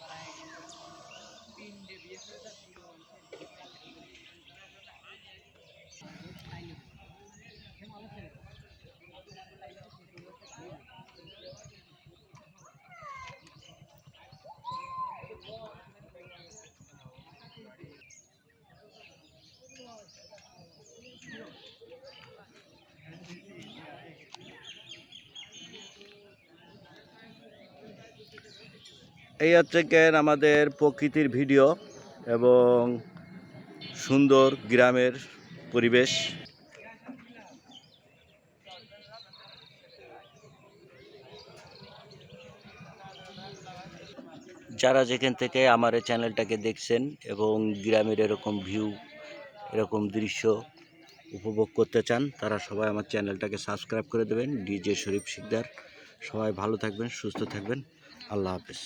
para ellos. Fin de viejo es así এই হচ্ছে কেন আমাদের প্রকৃতির ভিডিও এবং সুন্দর গ্রামের পরিবেশ। যারা যেখান থেকে আমার এই চ্যানেলটাকে দেখছেন এবং গ্রামের এরকম ভিউ, এরকম দৃশ্য উপভোগ করতে চান, তারা সবাই আমার চ্যানেলটাকে সাবস্ক্রাইব করে দেবেন। ডিজে শরীফ শিকদার। সবাই ভালো থাকবেন, সুস্থ থাকবেন। আল্লাহ হাফেজ।